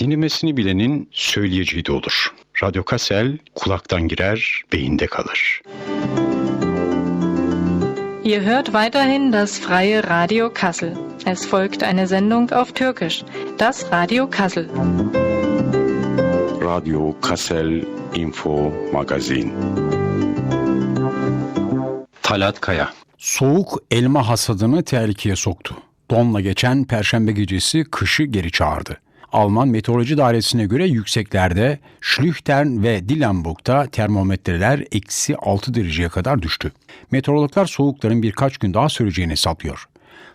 Dinlemesini bilenin söyleyeceği de olur. Radyo Kassel kulaktan girer, beyinde kalır. Ihr hört weiterhin das freie Radio Kassel. Es folgt eine Sendung auf Türkisch. Das Radio Kassel. Radyo Kassel Info Magazin. Talat Kaya Soğuk elma hasadını tehlikeye soktu. Donla geçen perşembe gecesi kışı geri çağırdı. Alman Meteoroloji Dairesi'ne göre yükseklerde Schlüchtern ve Dillenburg'da termometreler eksi 6 dereceye kadar düştü. Meteorologlar soğukların birkaç gün daha süreceğini hesaplıyor.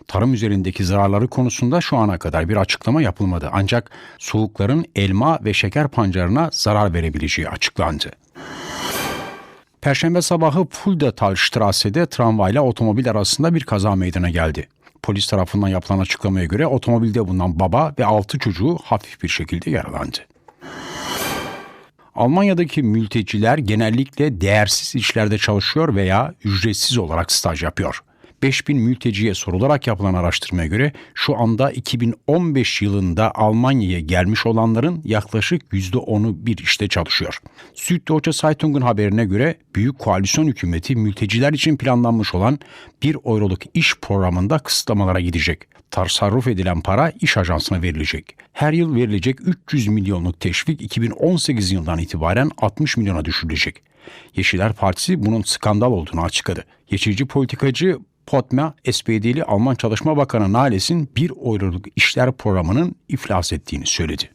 Tarım üzerindeki zararları konusunda şu ana kadar bir açıklama yapılmadı ancak soğukların elma ve şeker pancarına zarar verebileceği açıklandı. Perşembe sabahı Fuldatalstrasse'de tramvayla otomobil arasında bir kaza meydana geldi. Polis tarafından yapılan açıklamaya göre otomobilde bulunan baba ve altı çocuğu hafif bir şekilde yaralandı. Almanya'daki mülteciler genellikle değersiz işlerde çalışıyor veya ücretsiz olarak staj yapıyor. 5000 mülteciye sorularak yapılan araştırmaya göre şu anda 2015 yılında Almanya'ya gelmiş olanların yaklaşık %10'u bir işte çalışıyor. Süddeutsche Zeitung'un haberine göre Büyük Koalisyon hükümeti mülteciler için planlanmış olan 1 euroluk iş programında kısıtlamalara gidecek. Tasarruf edilen para iş ajansına verilecek. Her yıl verilecek 300 milyonluk teşvik 2018 yılından itibaren 60 milyona düşürülecek. Yeşiller Partisi bunun skandal olduğunu açıkladı. Geçici politikacı Potma, SPD'li Alman Çalışma Bakanı Nales'in bir euroluk işler programının iflas ettiğini söyledi.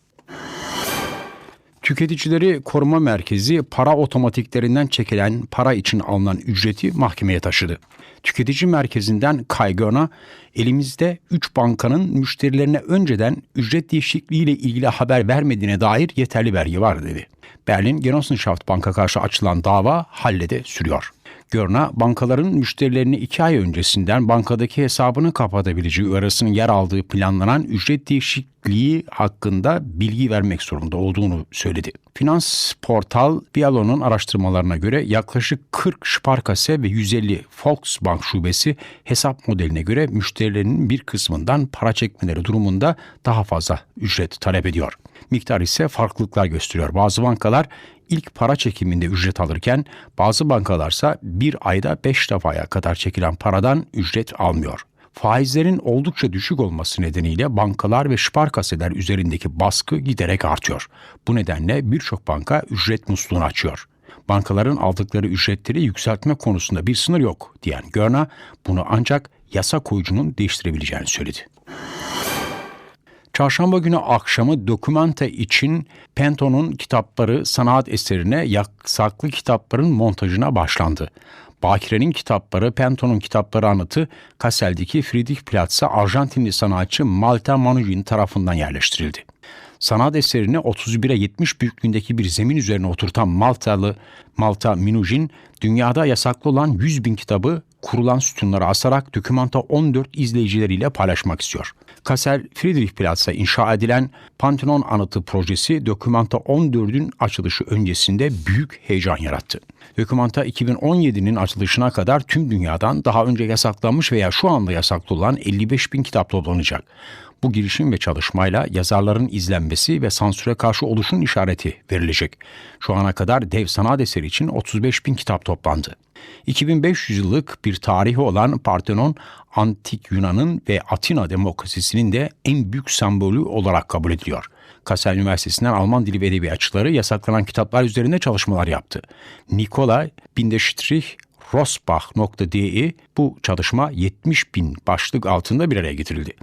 Tüketicileri Koruma Merkezi para otomatiklerinden çekilen para için alınan ücreti mahkemeye taşıdı. Tüketici merkezinden Kaygona elimizde 3 bankanın müşterilerine önceden ücret değişikliğiyle ilgili haber vermediğine dair yeterli belge var dedi. Berlin Genossenschaft Bank'a karşı açılan dava hallede sürüyor. Görna, bankaların müşterilerini iki ay öncesinden bankadaki hesabını kapatabileceği arasının yer aldığı planlanan ücret değişikliği hakkında bilgi vermek zorunda olduğunu söyledi. Finans portal Bialo'nun araştırmalarına göre yaklaşık 40 Sparkasse ve 150 Volksbank şubesi hesap modeline göre müşterilerinin bir kısmından para çekmeleri durumunda daha fazla ücret talep ediyor. Miktar ise farklılıklar gösteriyor. Bazı bankalar ilk para çekiminde ücret alırken bazı bankalarsa bir ayda 5 defaya kadar çekilen paradan ücret almıyor. Faizlerin oldukça düşük olması nedeniyle bankalar ve şparkaseler üzerindeki baskı giderek artıyor. Bu nedenle birçok banka ücret musluğunu açıyor. Bankaların aldıkları ücretleri yükseltme konusunda bir sınır yok diyen Görna bunu ancak yasa koyucunun değiştirebileceğini söyledi. Çarşamba günü akşamı dokümanta için Penton'un kitapları sanat eserine yasaklı kitapların montajına başlandı. Bakire'nin kitapları, Penton'un kitapları anıtı Kassel'deki Friedrichsplatz'a Arjantinli sanatçı Malta Manujin tarafından yerleştirildi. Sanat eserini 31'e 70 büyüklüğündeki bir zemin üzerine oturtan Maltalı Malta Minujin, dünyada yasaklı olan 100 bin kitabı kurulan sütunlara asarak Dokümanta 14 izleyicileriyle paylaşmak istiyor. Kassel Friedrichsplatz'a inşa edilen Pantheon Anıtı projesi Dokümanta 14'ün açılışı öncesinde büyük heyecan yarattı. Dokümanta 2017'nin açılışına kadar tüm dünyadan daha önce yasaklanmış veya şu anda yasaklı olan 55 bin kitap toplanacak. Bu girişim ve çalışmayla yazarların izlenmesi ve sansüre karşı oluşun işareti verilecek. Şu ana kadar dev sanat eseri için 35 bin kitap toplandı. 2500 yıllık bir tarihi olan Parthenon, antik Yunan'ın ve Atina demokrasisinin de en büyük sembolü olarak kabul ediliyor. Kassel Üniversitesi'nden Alman dili ve edebiyatçıları yasaklanan kitaplar üzerinde çalışmalar yaptı. Nikolay Bindestrich Rosbach.de bu çalışma 70 bin başlık altında bir araya getirildi.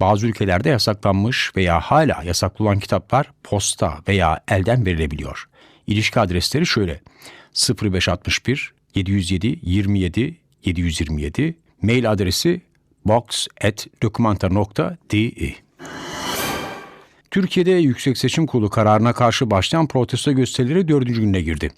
Bazı ülkelerde yasaklanmış veya hala yasaklı olan kitaplar posta veya elden verilebiliyor. İlişki adresleri şöyle 0561 707 27 727 mail adresi box@documentar.de Türkiye'de Yüksek Seçim Kurulu kararına karşı başlayan protesto gösterileri dördüncü gününe girdi.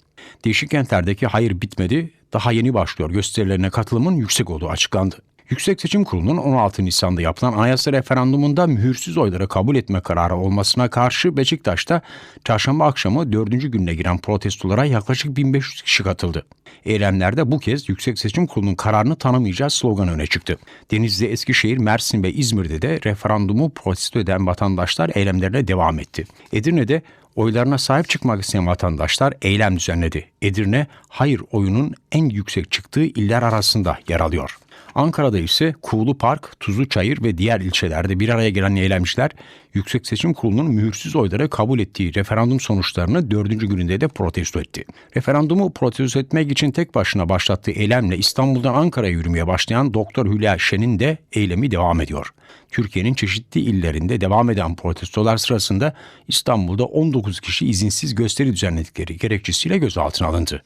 Değişik kentlerdeki hayır bitmedi, daha yeni başlıyor gösterilerine katılımın yüksek olduğu açıklandı. Yüksek Seçim Kurulu'nun 16 Nisan'da yapılan anayasa referandumunda mühürsüz oyları kabul etme kararı olmasına karşı Beşiktaş'ta çarşamba akşamı dördüncü gününe giren protestolara yaklaşık 1500 kişi katıldı. Eylemlerde bu kez Yüksek Seçim Kurulu'nun kararını tanımayacağız sloganı öne çıktı. Denizli, Eskişehir, Mersin ve İzmir'de de referandumu protesto eden vatandaşlar eylemlerine devam etti. Edirne'de oylarına sahip çıkmak isteyen vatandaşlar eylem düzenledi. Edirne, hayır oyunun en yüksek çıktığı iller arasında yer alıyor. Ankara'da ise Kuğulu Park, Tuzlu Çayır ve diğer ilçelerde bir araya gelen eylemciler Yüksek Seçim Kurulu'nun mühürsüz oyları kabul ettiği referandum sonuçlarını dördüncü gününde de protesto etti. Referandumu protesto etmek için tek başına başlattığı eylemle İstanbul'dan Ankara'ya yürümeye başlayan Doktor Hülya Şen'in de eylemi devam ediyor. Türkiye'nin çeşitli illerinde devam eden protestolar sırasında İstanbul'da 19 kişi izinsiz gösteri düzenledikleri gerekçesiyle gözaltına alındı.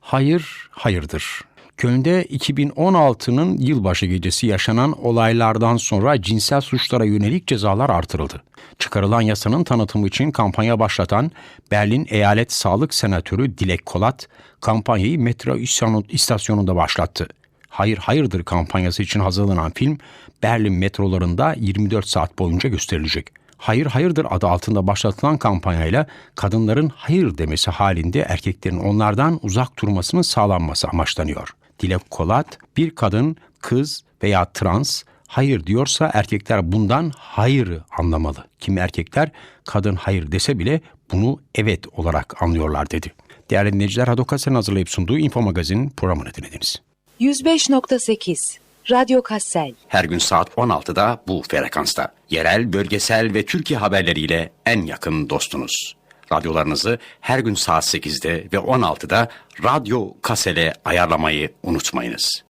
Hayır, hayırdır. Köln'de 2016'nın yılbaşı gecesi yaşanan olaylardan sonra cinsel suçlara yönelik cezalar artırıldı. Çıkarılan yasanın tanıtımı için kampanya başlatan Berlin Eyalet Sağlık Senatörü Dilek Kolat, kampanyayı metro istasyonunda başlattı. Hayır Hayırdır kampanyası için hazırlanan film Berlin metrolarında 24 saat boyunca gösterilecek. Hayır Hayırdır adı altında başlatılan kampanyayla kadınların hayır demesi halinde erkeklerin onlardan uzak durmasının sağlanması amaçlanıyor. Dilek Kolat, bir kadın, kız veya trans hayır diyorsa erkekler bundan hayırı anlamalı. Kimi erkekler kadın hayır dese bile bunu evet olarak anlıyorlar dedi. Değerli dinleyiciler, Hadokas'ın hazırlayıp sunduğu Info Magazin programını dinlediniz. 105.8 Radyo Kassel Her gün saat 16'da bu frekansta. Yerel, bölgesel ve Türkiye haberleriyle en yakın dostunuz. Radyolarınızı her gün saat 8'de ve 16'da Radyo Kasel'e ayarlamayı unutmayınız.